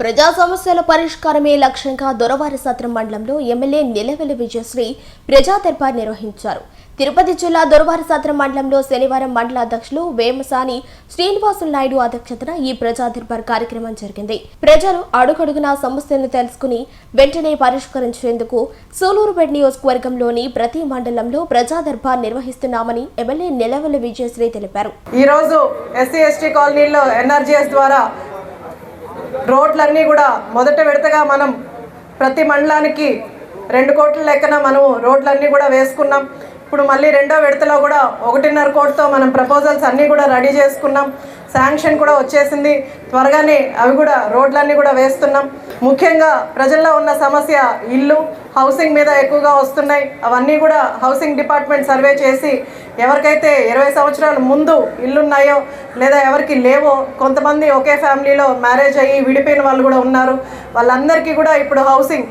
ప్రజా సమస్యల పరిష్కారమే లక్ష్యంగా దొరవారి సత్రం మండలంలో ఎమ్మెల్యే నిలవెల విజయశ్రీ ప్రజా దర్బార్ నిర్వహించారు. తిరుపతి జిల్లా దొరవారి సత్రం మండలంలో శనివారం మండల అధ్యక్షులు వేమసాని శ్రీనివాసులు నాయుడు అధ్యక్షతన ఈ ప్రజా దర్బార్ కార్యక్రమం జరిగింది. ప్రజలు అడుగడుగున సమస్యలను తెలుసుకుని వెంటనే పరిష్కరించేందుకు సూలూరుపేట నియోజకవర్గంలోని ప్రతి మండలంలో ప్రజా దర్బార్ నిర్వహిస్తున్నామని ఎమ్మెల్యే నిలవెల విజయశ్రీ తెలిపారు. ఈరోజు ఎస్సీ ఎస్టీ కాలనీలో ఎన్ఆర్జీఎస్ ద్వారా రోడ్లన్నీ కూడా మొదట విడతగా మనం ప్రతి మండలానికి రెండు కోట్ల లెక్కన మనం రోడ్లన్నీ కూడా వేసుకున్నాం. ఇప్పుడు మళ్ళీ రెండో విడతలో కూడా ఒకటిన్నర కోటితో మనం ప్రపోజల్స్ అన్నీ కూడా రెడీ చేసుకున్నాం. శాంక్షన్ కూడా వచ్చేసింది. త్వరగానే అవి కూడా రోడ్లన్నీ కూడా వేస్తున్నాం. ముఖ్యంగా ప్రజల్లో ఉన్న సమస్య ఇల్లు హౌసింగ్ మీద ఎక్కువగా వస్తున్నాయి. అవన్నీ కూడా హౌసింగ్ డిపార్ట్మెంట్ సర్వే చేసి ఎవరికైతే ఇరవై సంవత్సరాల ముందు ఇల్లున్నాయో లేదా ఎవరికి లేవో కొంతమంది ఒకే ఫ్యామిలీలో మ్యారేజ్ అయ్యి విడిపోయిన వాళ్ళు కూడా ఉన్నారు. వాళ్ళందరికీ కూడా ఇప్పుడు హౌసింగ్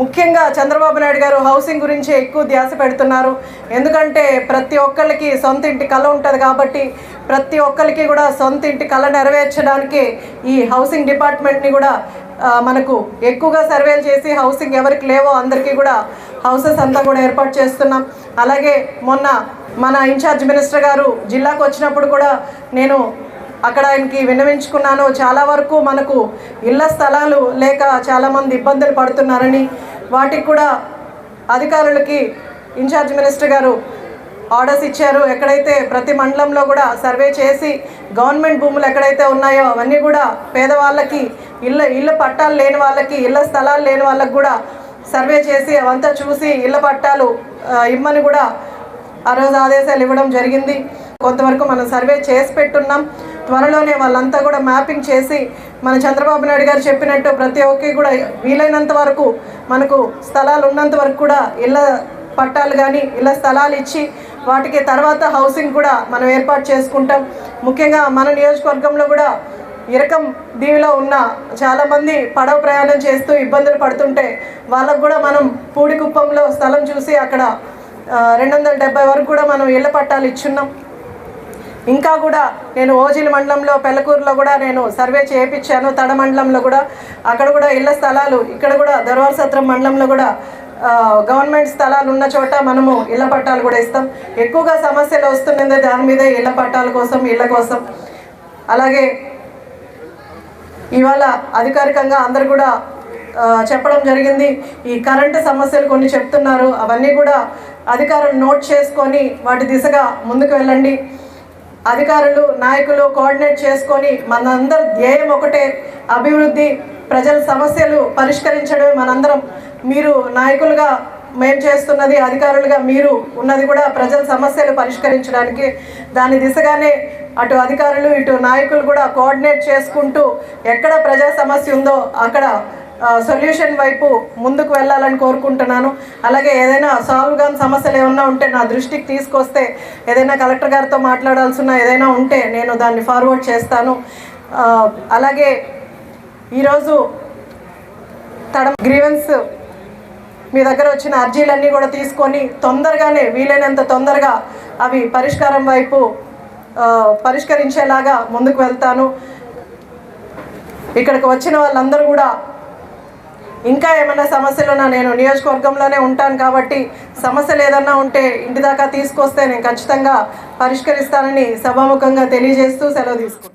ముఖ్యంగా చంద్రబాబు నాయుడు గారు హౌసింగ్ గురించి ఎక్కువ ధ్యాస పెడుతున్నారు. ఎందుకంటే ప్రతి ఒక్కరికి సొంత ఇంటి కళ ఉంటుంది కాబట్టి ప్రతి ఒక్కరికి కూడా సొంత ఇంటి కళ నెరవేర్చడానికి ఈ హౌసింగ్ డిపార్ట్మెంట్ని కూడా మనకు ఎక్కువగా సర్వేలు చేసి హౌసింగ్ ఎవరికి లేవో అందరికీ కూడా హౌసెస్ అంతా కూడా ఏర్పాటు చేస్తున్నాం. అలాగే మొన్న మన ఇన్ఛార్జ్ మినిస్టర్ గారు జిల్లాకు వచ్చినప్పుడు కూడా నేను అక్కడ ఆయనకి విన్నవించుకున్నాను. చాలా వరకు మనకు ఇళ్ళ స్థలాలు లేక చాలామంది ఇబ్బందులు పడుతున్నారని వాటికి కూడా అధికారులకి ఇన్ఛార్జ్ మినిస్టర్ గారు ఆర్డర్స్ ఇచ్చారు. ఎక్కడైతే ప్రతి మండలంలో కూడా సర్వే చేసి గవర్నమెంట్ భూములు ఎక్కడైతే ఉన్నాయో అవన్నీ కూడా పేదవాళ్ళకి ఇళ్ళ ఇళ్ళ పట్టాలు లేని వాళ్ళకి ఇళ్ళ స్థలాలు లేని వాళ్ళకి కూడా సర్వే చేసి అవంతా చూసి ఇళ్ళ పట్టాలు ఇమ్మని కూడా ఆ రోజు ఆదేశాలు ఇవ్వడం జరిగింది. కొంతవరకు మనం సర్వే చేసి పెట్టున్నాం. త్వరలోనే వాళ్ళంతా కూడా మ్యాపింగ్ చేసి మన చంద్రబాబు నాయుడు గారు చెప్పినట్టు ప్రతి ఒక్కరికి కూడా వీలైనంత వరకు మనకు స్థలాలు ఉన్నంత వరకు కూడా ఇళ్ళ పట్టాలు కానీ ఇళ్ళ స్థలాలు ఇచ్చి వాటికి తర్వాత హౌసింగ్ కూడా మనం ఏర్పాటు చేసుకుంటాం. ముఖ్యంగా మన నియోజకవర్గంలో కూడా ఇరకం దీవిలో ఉన్న చాలామంది పడవ ప్రయాణం చేస్తూ ఇబ్బందులు పడుతుంటే వాళ్ళకు కూడా మనం పూడికుప్పంలో స్థలం చూసి అక్కడ రెండు వందల డెబ్బై వరకు కూడా మనం ఇళ్ళ పట్టాలు ఇచ్చున్నాం. ఇంకా కూడా నేను ఓజిల్ మండలంలో పెళ్ళకూరులో కూడా నేను సర్వే చేయించాను తడ మండలంలో కూడా. అక్కడ కూడా ఇళ్ళ స్థలాలు ఇక్కడ కూడా దర్వార్ సత్రం మండలంలో కూడా గవర్నమెంట్ స్థలాలు ఉన్న చోట మనము ఇళ్ళ పట్టాలు కూడా ఇస్తాం. ఎక్కువగా సమస్యలు వస్తున్నది దాని మీదే ఇళ్ళ పట్టాల కోసం ఇళ్ళ కోసం. అలాగే ఇవాళ అధికారికంగా అందరు కూడా చెప్పడం జరిగింది. ఈ కరెంటు సమస్యలు కొన్ని చెప్తున్నారు. అవన్నీ కూడా అధికారులు నోట్ చేసుకొని వాటి దిశగా ముందుకు వెళ్ళండి. అధికారులు నాయకులు కోఆర్డినేట్ చేసుకొని మనందరి ధ్యేయం ఒకటే అభివృద్ధి ప్రజల సమస్యలు పరిష్కరించడమే మనందరం. మీరు నాయకులుగా మేం చేస్తున్నది అధికారులుగా మీరు ఉన్నది కూడా ప్రజల సమస్యలు పరిష్కరించడానికి. దాని దిశగానే అటు అధికారులు ఇటు నాయకులు కూడా కోఆర్డినేట్ చేసుకుంటూ ఎక్కడ ప్రజా సమస్య ఉందో అక్కడ సొల్యూషన్ వైపు ముందుకు వెళ్ళాలని కోరుకుంటున్నాను. అలాగే ఏదైనా సాల్వ్ కాని సమస్యలు ఏమైనా ఉంటే నా దృష్టికి తీసుకొస్తే ఏదైనా కలెక్టర్ గారితో మాట్లాడాల్సిన ఏదైనా ఉంటే నేను దాన్ని ఫార్వర్డ్ చేస్తాను. అలాగే ఈరోజు తడ గ్రీవెన్స్ మీ దగ్గర వచ్చిన అర్జీలన్నీ కూడా తీసుకొని తొందరగానే వీలైనంత తొందరగా అవి పరిష్కారం వైపు పరిష్కరించేలాగా ముందుకు వెళ్తాను. ఇక్కడికి వచ్చిన వాళ్ళందరూ కూడా ఇంకా ఏమైనా సమస్యలున్నా నేను నియోజకవర్గంలోనే ఉంటాను కాబట్టి సమస్యలు ఏదన్నా ఉంటే ఇంటి దాకా తీసుకొస్తే నేను ఖచ్చితంగా పరిష్కరిస్తానని సభాముఖంగా తెలియజేస్తూ సెలవు తీసుకుంటాను